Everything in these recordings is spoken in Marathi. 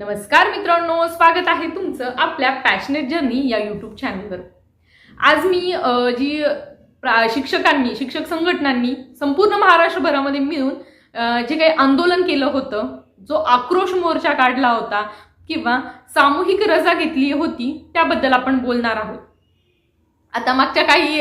नमस्कार मित्रांनो स्वागत आहे तुमचं आपल्या पॅशनेट जर्नी या यूट्यूब चॅनलवर आज मी जी प्रा शिक्षकांनी शिक्षक संघटनांनी संपूर्ण महाराष्ट्रभरामध्ये मिळून जे काही आंदोलन केलं होतं जो आक्रोश मोर्चा काढला होता किंवा सामूहिक रजा घेतली होती त्याबद्दल आपण बोलणार आहोत. आता मागच्या काही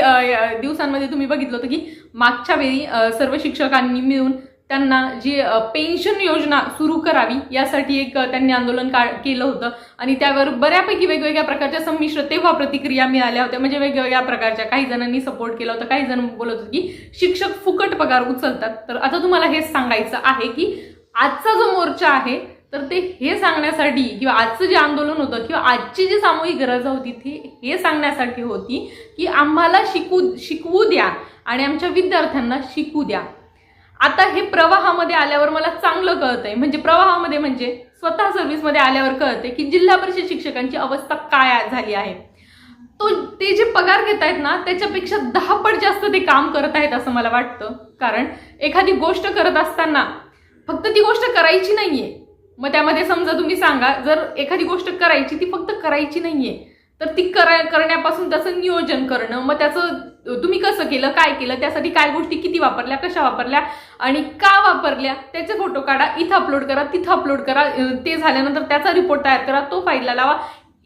दिवसांमध्ये तुम्ही बघितलं होतं की मागच्या वेळी सर्व शिक्षकांनी मिळून त्यांना जी पेन्शन योजना सुरू करावी यासाठी एक त्यांनी आंदोलन का केलं होतं. आणि त्यावर बऱ्यापैकी वेगवेगळ्या प्रकारच्या संमिश्र तेव्हा प्रतिक्रिया मिळाल्या होत्या. म्हणजे वेगवेगळ्या प्रकारच्या काही जणांनी सपोर्ट केला होता काही जण बोलत होते की शिक्षक फुकट पगार उचलतात. तर आता तुम्हाला हेच सांगायचं आहे की आजचा जो मोर्चा आहे तर ते हे सांगण्यासाठी किंवा आजचं जे आंदोलन होतं किंवा आजची जी सामूहिक गरज होती ती हे सांगण्यासाठी होती की आम्हाला शिकू शिकवू द्या आणि आमच्या विद्यार्थ्यांना शिकू द्या. आता हे प्रवाहामध्ये आल्यावर मला चांगलं कळतंय. म्हणजे प्रवाहामध्ये म्हणजे स्वतः सर्व्हिसमध्ये आल्यावर कळतंय की जिल्हा परिषद शिक्षकांची अवस्था काय झाली आहे. तो ते जे पगार घेत आहेत ना त्याच्यापेक्षा दहा पट जास्त ते काम करत आहेत असं मला वाटतं. कारण एखादी गोष्ट करत असताना फक्त ती गोष्ट करायची नाहीये. मग त्यामध्ये समजा तुम्ही सांगा जर एखादी गोष्ट करायची ती फक्त करायची नाहीये. तर ती करा करण्यापासून त्याचं नियोजन करणं मग त्याचं तुम्ही कसं केलं काय केलं त्यासाठी काय गोष्टी किती वापरल्या कशा वापरल्या आणि का वापरल्या त्याचे फोटो काढा इथं अपलोड करा तिथं अपलोड करा ते झाल्यानंतर त्याचा रिपोर्ट तयार करा तो फाईलला लावा.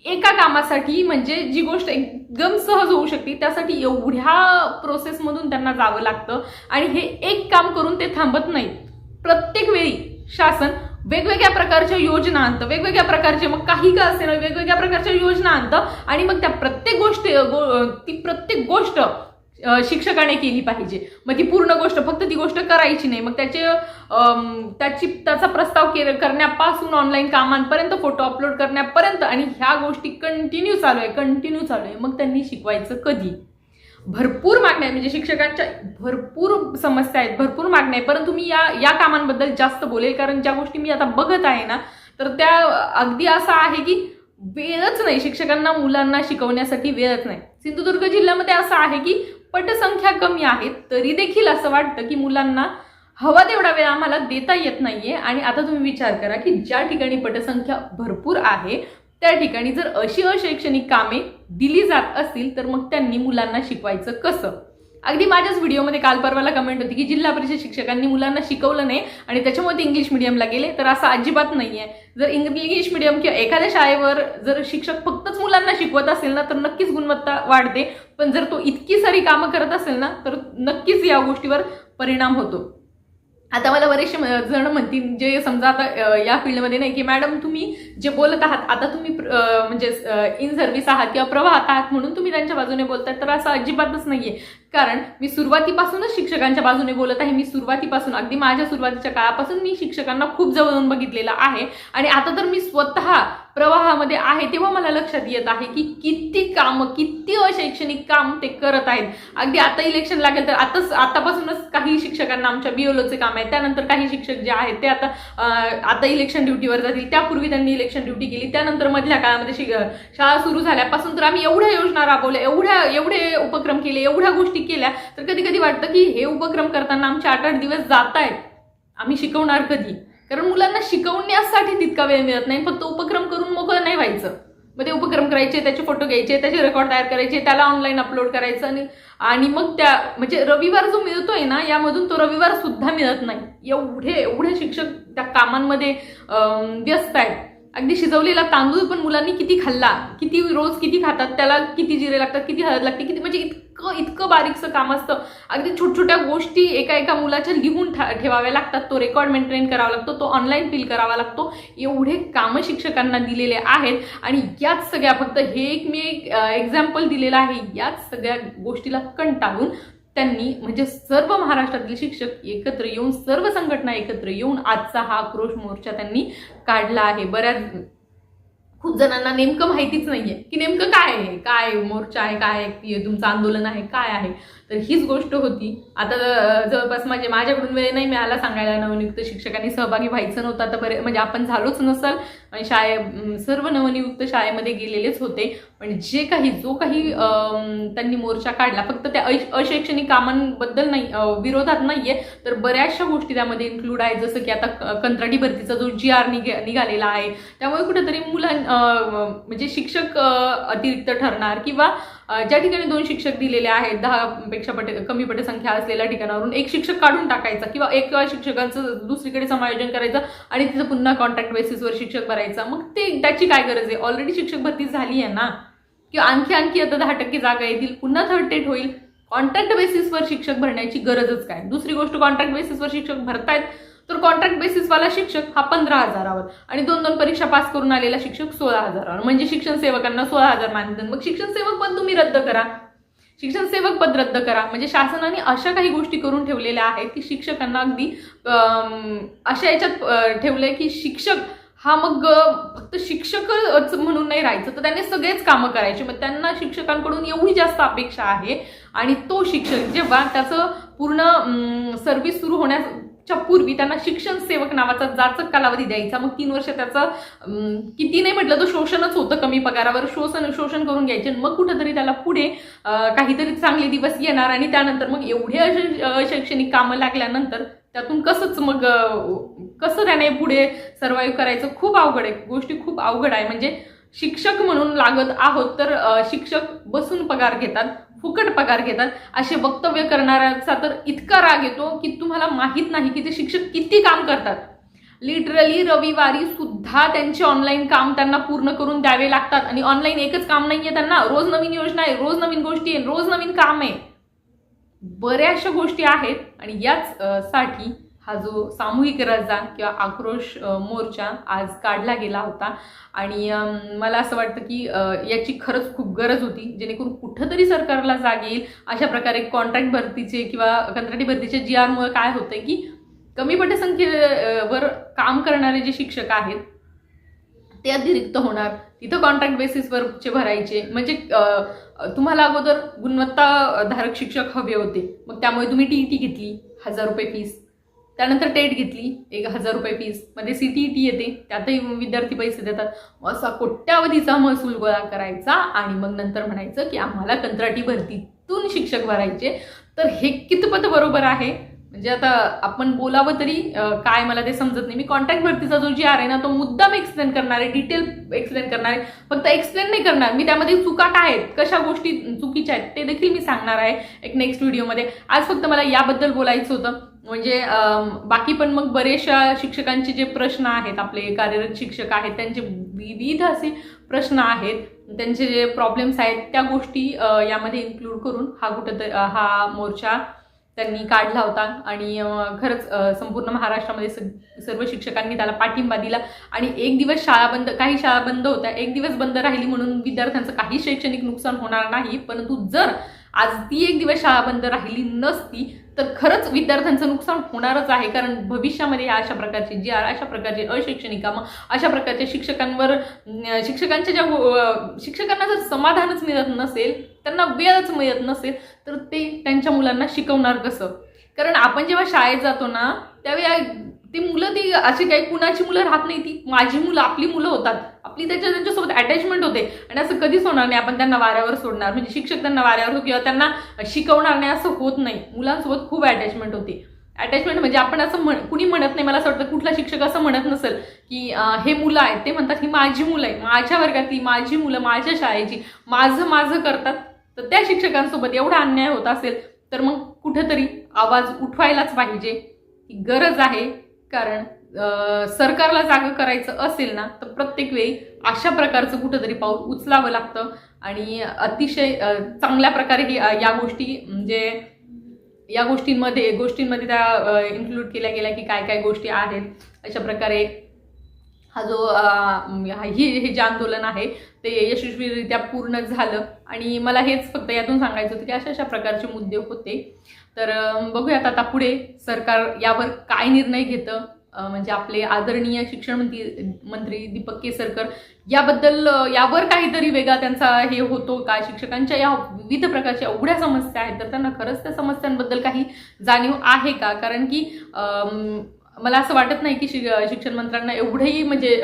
एका कामासाठी म्हणजे जी गोष्ट एकदम सहज होऊ शकते त्यासाठी एवढ्या प्रोसेसमधून त्यांना जावं लागतं आणि हे एक काम करून ते थांबत नाहीत. प्रत्येक वेळी शासन वेगवेगळ्या प्रकारच्या योजना आणतं. वेगवेगळ्या प्रकारचे मग काही का असेल ना वेगवेगळ्या प्रकारच्या योजना आणतं. आणि मग त्या प्रत्येक गोष्टी गो- ती प्रत्येक गोष्ट शिक्षकाने केली पाहिजे. मग ती पूर्ण गोष्ट फक्त ती गोष्ट करायची नाही. मग त्याचे त्याची त्याचा प्रस्ताव के- करण्यापासून ऑनलाईन कामांपर्यंत फोटो अपलोड करण्यापर्यंत आणि ह्या गोष्टी कंटिन्यू चालू आहे कंटिन्यू चालू आहे. मग त्यांनी शिकवायचं कधी? भरपूर मागण्या आहेत. म्हणजे शिक्षकांच्या भरपूर समस्या आहेत भरपूर मागण्या आहेत. परंतु मी या या कामांबद्दल जास्त बोलेल कारण ज्या गोष्टी मी आता बघत आहे ना तर त्या अगदी असं आहे की वेळच नाही. शिक्षकांना मुलांना शिकवण्यासाठी वेळच नाही. सिंधुदुर्ग जिल्ह्यामध्ये असं आहे की पटसंख्या कमी आहे तरी देखील असं वाटतं की मुलांना हवा तेवढा वेळ आम्हाला देता येत नाहीये. आणि आता तुम्ही विचार करा की ज्या ठिकाणी पटसंख्या भरपूर आहे त्या ठिकाणी जर अशी अशैक्षणिक कामे दिली जात असतील तर मग त्यांनी मुलांना शिकवायचं कसं? अगदी माझ्याच व्हिडिओमध्ये काल परवाला कमेंट होती की जिल्हा परिषद शिक्षकांनी मुलांना शिकवलं नाही आणि त्याच्यामुळे ते इंग्लिश मिडियमला गेले तर असं अजिबात नाहीये. जर इंग्लिश मिडियम किंवा एखाद्या शाळेवर जर शिक्षक फक्तच मुलांना शिकवत असेल ना तर नक्कीच गुणवत्ता वाढते. पण जर तो इतकी सारी कामं करत असेल ना तर नक्कीच या गोष्टीवर परिणाम होतो. आता मला बरेचसे जण म्हणतील जे समजा आता या फील्डमध्ये नाही की मॅडम तुम्ही जे बोलत आहात आता तुम्ही म्हणजे इन सर्व्हिस आहात किंवा प्रवाहात आहात म्हणून तुम्ही त्यांच्या बाजूने बोलतात तर असं अजिबातच नाहीये. कारण मी सुरुवातीपासूनच शिक्षकांच्या बाजूने बोलत आहे. मी सुरुवातीपासून अगदी माझ्या सुरुवातीच्या काळापासून मी शिक्षकांना खूप जवळून बघितलेलं आहे. आणि आता तर मी स्वतः प्रवाहामध्ये आहे तेव्हा मला लक्षात येत आहे की किती कामं किती अशैक्षणिक काम ते करत आहेत. अगदी आता इलेक्शन लागेल तर आताच आतापासूनच काही शिक्षकांना आमच्या बीओलोचे काम आहे त्यानंतर काही शिक्षक जे आहेत ते आता आता इलेक्शन ड्युटीवर जातील. त्यापूर्वी त्यांनी इलेक्शन ड्युटी केली. त्यानंतर मधल्या काळामध्ये शिक शाळा सुरू झाल्यापासून तर आम्ही एवढ्या योजना राबवल्या एवढ्या एवढे उपक्रम केले एवढ्या गोष्टी केल्या तर कधी कधी वाटतं की हे उपक्रम करताना आमचे आठ आठ दिवस जात आहेत आम्ही शिकवणार कधी? कारण मुलांना शिकवण्यासाठी तितका वेळ मिळत नाही फक्त उपक्रम करून मोकळं नाही व्हायचं. मग ते उपक्रम करायचे त्याचे फोटो घ्यायचे त्याचे रेकॉर्ड तयार करायचे त्याला ऑनलाईन अपलोड करायचं आणि आणि मग त्या म्हणजे रविवार जो मिळतोय ना यामधून तो रविवार सुद्धा मिळत नाही. एवढे एवढे शिक्षक त्या कामांमध्ये व्यस्त आहेत. अगदी शिजवलेला तांदूळ पण मुलांनी किती खाल्ला किती रोज किती खातात त्याला किती जिरे लागतात किती हळद लागते किती म्हणजे इतकं इतकं बारीकचं काम असतं. अगदी छोट छोट्या गोष्टी एका एका मुलाच्या लिहून ठेवाव्या लागतात. तो रेकॉर्ड मेंटेन करावा लागतो. तो ऑनलाईन फिल करावा लागतो. एवढे कामं शिक्षकांना दिलेले आहेत. आणि याच सगळ्या फक्त हे एक मी एक एक्झाम्पल दिलेलं आहे. याच सगळ्या गोष्टीला कंटाळून त्यांनी म्हणजे सर्व महाराष्ट्रातील शिक्षक एकत्र येऊन सर्व संघटना एकत्र येऊन आजचा हा आक्रोश मोर्चा त्यांनी काढला आहे. बऱ्याच खूप जणांना नेमकं माहितीच नाहीये की नेमकं काय आहे? काय मोर्चा आहे? काय आहे, तुमचं आंदोलन आहे? काय आहे? तर हीच गोष्ट होती. आता जवळपास माझे माझ्याकडून वेळ नाही मिळाला सांगायला नवनियुक्त शिक्षकांनी सहभागी व्हायचं नव्हतं. आता बरे म्हणजे आपण झालोच नसाल आणि शाळे सर्व नवनियुक्त शाळेमध्ये गेलेलेच होते. पण जे काही जो काही त्यांनी मोर्चा काढला फक्त त्या अशैक्षणिक कामांबद्दल नाही विरोधात नाही आहे तर बऱ्याचशा गोष्टी त्यामध्ये इन्क्लूड आहेत. जसं की आता कंत्राटी भरतीचा जो जी आर निघालेला आहे त्यामुळे कुठेतरी मुलां म्हणजे शिक्षक अतिरिक्त ठरणार किंवा ज्या ठिकाणी दोन शिक्षक दिलेले आहेत दहा पेक्षा पट कमी पटसंख्या असलेल्या ठिकाणावरून एक शिक्षक काढून टाकायचा किंवा एक शिक्षकांचं दुसरीकडे समायोजन करायचं आणि तिथं पुन्हा कॉन्ट्रॅक्ट बेसिसवर शिक्षक भरायचा. मग ते त्याची काय गरज आहे? ऑलरेडी शिक्षक भरती झाली आहे ना? किंवा आणखी आणखी आता दहा टक्के जागा येतील पुन्हा थर्ड टेट होईल. कॉन्ट्रॅक्ट बेसिसवर शिक्षक भरण्याची गरजच काय? दुसरी गोष्ट कॉन्ट्रॅक्ट बेसिसवर शिक्षक भरतायत तर कॉन्ट्रॅक्ट बेसिसवाला शिक्षक हा पंधरा हजारावर. आणि दोन दोन परीक्षा पास करून आलेला शिक्षक सोळा हजारावर. म्हणजे शिक्षण सेवकांना सोळा हजार मानधन. मग शिक्षण सेवक पण तुम्ही रद्द करा. शिक्षण सेवक पद रद्द करा. म्हणजे शासनाने अशा काही गोष्टी करून ठेवलेल्या आहेत की शिक्षकांना अगदी अशा याच्यात ठेवलंय की शिक्षक हा मग फक्त शिक्षकच म्हणून नाही राहायचं. तर त्यांनी सगळेच कामं करायचे. मग त्यांना शिक्षकांकडून एवढी जास्त अपेक्षा आहे. आणि तो शिक्षक जेव्हा त्याचं पूर्ण सर्व्हिस सुरू होण्यास च्या पूर्वी त्यांना शिक्षण सेवक नावाचा जाचक कालावधी द्यायचा. मग तीन वर्ष त्याचं किती नाही म्हटलं तर शोषणच होतं कमी पगारावर. शोषण शोषण करून घ्यायचे आणि मग कुठंतरी त्याला पुढे काहीतरी चांगले दिवस येणार आणि त्यानंतर मग एवढे शैक्षणिक कामं लागल्यानंतर त्यातून कसंच मग कसं त्याने पुढे सर्वाईव्ह करायचं? खूप अवघड आहे. गोष्टी खूप अवघड आहे. म्हणजे शिक्षक म्हणून लागत आहोत तर शिक्षक बसून पगार घेतात. फुकट पगार घेतात. असे वक्तव्य करणाऱ्याचा तर इतका राग येतो की तुम्हाला माहीत नाही की ते शिक्षक किती काम करतात. लिटरली रविवारी सुद्धा त्यांचे ऑनलाईन काम त्यांना पूर्ण करून द्यावे लागतात आणि ऑनलाईन एकच काम नाही आहे त्यांना. रोज नवीन योजना आहे रोज नवीन गोष्टी आहे रोज नवीन काम आहे. बऱ्याचशा गोष्टी आहेत आणि याच साठी हा जो सामूहिक रजा किंवा आक्रोश मोर्चा आज काढला गेला होता. आणि मला असं वाटतं की याची खरंच खूप गरज होती जेणेकरून कुठंतरी सरकारला जाग येईल. अशा प्रकारे कॉन्ट्रॅक्ट भरतीचे किंवा कंत्राटी भरतीचे जी आरमुळे काय होतं की कमी पटसंख्येवर काम करणारे जे शिक्षक आहेत ते अतिरिक्त होणार. तिथं कॉन्ट्रॅक्ट बेसिसवरचे भरायचे. म्हणजे तुम्हाला अगोदर गुणवत्ताधारक शिक्षक हवे होते. मग त्यामुळे तुम्ही टी टी घेतली हजार रुपये फीस त्यानंतर टेट घेतली एक हजार रुपये फीसमध्ये सी टी टी येते त्यातही विद्यार्थी पैसे देतात. असा कोट्यावधीचा महसूल गोळा करायचा आणि मग नंतर म्हणायचं की आम्हाला कंत्राटी भरतीतून शिक्षक भरायचे. तर हे कितपत बरोबर आहे? म्हणजे आता आपण बोलावं तरी काय मला ते समजत नाही. मी कॉन्ट्रॅक्ट भरतीचा जो जी आर आहे ना तो मुद्दाम एक्सप्लेन करणार आहे डिटेल एक्सप्लेन करणार आहे. फक्त एक्सप्लेन नाही करणार. मी त्यामध्ये चुका काय आहेत? कशा गोष्टी चुकीच्या आहेत? ते देखील मी सांगणार आहे एक नेक्स्ट व्हिडिओमध्ये आज फक्त मला याबद्दल बोलायचं होतं. म्हणजे बाकी पण मग बरेचशा शिक्षकांचे जे प्रश्न आहेत आपले कार्यरत शिक्षक आहेत त्यांचे विविध असे प्रश्न आहेत. त्यांचे जे प्रॉब्लेम्स आहेत त्या गोष्टी यामध्ये इन्क्लूड करून हा कुठं हा मोर्चा त्यांनी काढला होता. आणि खरंच संपूर्ण महाराष्ट्रामध्ये स- सर्व शिक्षकांनी त्याला पाठिंबा दिला. आणि एक दिवस शाळा बंद काही शाळा बंद होत्या. एक दिवस बंद राहिली म्हणून विद्यार्थ्यांचं काही शैक्षणिक नुकसान होणार नाही. परंतु जर आज ती एक दिवस शाळा बंद राहिली नसती तर खरंच विद्यार्थ्यांचं नुकसान होणारच आहे कारण भविष्यामध्ये या अशा प्रकारचे जी अशा प्रकारचे अशैक्षणिक कामं अशा प्रकारच्या शिक्षकांवर शिक्षकांच्या ज्या शिक्षकांना जर समाधानच मिळत नसेल त्यांना वेळच मिळत नसेल तर ते त्यांच्या मुलांना शिकवणार कसं? कारण आपण जेव्हा शाळेत जातो ना त्यावेळी ती मुलं ती अशी काही कुणाची मुलं राहत नाही ती माझी मुलं आपली मुलं होतात. आपली त्याच्या त्यांच्यासोबत अटॅचमेंट होते. आणि असं कधीच होणार नाही. आपण त्यांना वाऱ्यावर सोडणार. म्हणजे शिक्षक त्यांना वाऱ्यावर किंवा त्यांना शिकवणार नाही असं होत नाही. मुलांसोबत खूप अटॅचमेंट होते. अटॅचमेंट म्हणजे आपण असं म्हण कुणी म्हणत नाही. मला असं वाटतं कुठला शिक्षक असं म्हणत नसेल की हे मुलं आहेत. ते म्हणतात ही माझी मुलं आहे माझ्या वर्गातली माझी मुलं माझ्या शाळेची माझं माझं करतात. तर त्या शिक्षकांसोबत एवढा अन्याय होत असेल तर मग कुठंतरी आवाज उठवायलाच पाहिजे. ही गरज आहे कारण सरकारला जागं करायचं असेल ना तर प्रत्येक वेळी अशा प्रकारचं कुठंतरी पाऊल उचलावं लागतं. आणि अतिशय चांगल्या प्रकारे ही या गोष्टी म्हणजे या गोष्टींमध्ये गोष्टींमध्ये त्या इन्क्लूड केल्या गेल्या की काय काय गोष्टी आहेत. अशा प्रकारे हा जो ही हे जे आंदोलन आहे ते यशस्वीरित्या पूर्ण झालं. आणि मला हेच फक्त यातून सांगायचं होतं की अशा अशा प्रकारचे मुद्दे होते. तर बघूयात आता पुढे सरकार यावर काय निर्णय घेतं. म्हणजे आपले आदरणीय शिक्षण मंत्री मंत्री दीपक केसरकर याबद्दल यावर काहीतरी वेगळा त्यांचा हे होतो का? शिक्षकांच्या या विविध प्रकारच्या एवढ्या समस्या आहेत तर त्यांना खरंच त्या समस्यांबद्दल काही जाणीव आहे का? कारण की मला असं वाटत नाही की शि- शिक्षण मंत्र्यांना एवढंही म्हणजे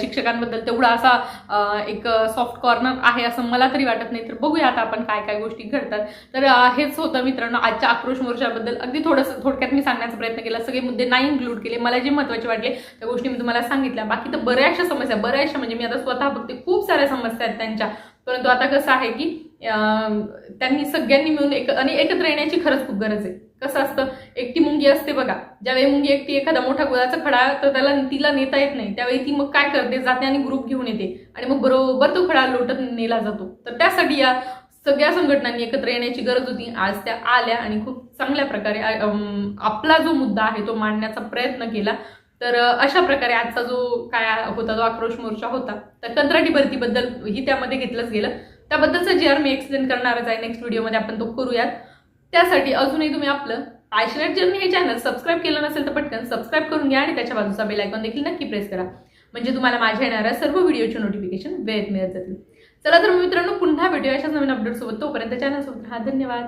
शिक्षकांबद्दल तेवढा असा एक सॉफ्ट कॉर्नर आहे असं मला तरी वाटत नाही. तर बघूया आता आपण काय काय गोष्टी घडतात. तर हेच होतं मित्रांनो आजच्या आक्रोश मोर्चाबद्दल. अगदी थोडंसं थोडक्यात मी सांगण्याचा प्रयत्न केला. सगळे मुद्दे नाही इन्क्लूड केले. मला जे महत्त्वाचे वाटले त्या गोष्टी मी तुम्हाला सांगितल्या. बाकी तर बऱ्याचशा समस्या बऱ्याचशा म्हणजे मी आता स्वतः बघते खूप साऱ्या समस्या आहेत त्यांच्या. परंतु आता कसं आहे की त्यांनी सगळ्यांनी मिळून एक आणि एकत्र येण्याची खरंच खूप गरज आहे. कसं असतं. एकटी मुंगी असते बघा. ज्यावेळी मुंगी एकटी एखादा मोठा गुळाचा खडा तर त्याला तिला नेता येत नाही. त्यावेळी ती मग काय करते? जाते आणि ग्रुप घेऊन येते. आणि मग बरोबर तो खडा लोटत नेला जातो. तर त्यासाठी या सगळ्या संघटनांनी एकत्र येण्याची गरज होती. आज त्या आल्या आणि खूप चांगल्या प्रकारे आपला जो मुद्दा आहे तो मांडण्याचा प्रयत्न केला. तर अशा प्रकारे आजचा जो काय होता जो आक्रोश मोर्चा होता. तर कंत्राटी भरतीबद्दल ही त्यामध्ये घेतलंच गेलं. त्याबद्दलचं जे आर मी एक्सप्लेन करणारच आहे नेक्स्ट व्हिडिओमध्ये आपण तो करूयात. त्यासाठी अजूनही तुम्ही आपलं पॅशनेट जर्नी हे चॅनल सबस्क्राईब केलं नसेल तर पटकन सबस्क्राईब करून घ्या आणि त्याच्या बाजूचा बेल आयकॉन देखील नक्की प्रेस करा. म्हणजे तुम्हाला माझ्या येणाऱ्या सर्व व्हिडिओचे नोटिफिकेशन वेळेत मिळत जातील. चला तर मित्रांनो पुन्हा भेटूया अशाच नवीन अपडेटसोबत तोपर्यंत चॅनलसोबत हा धन्यवाद.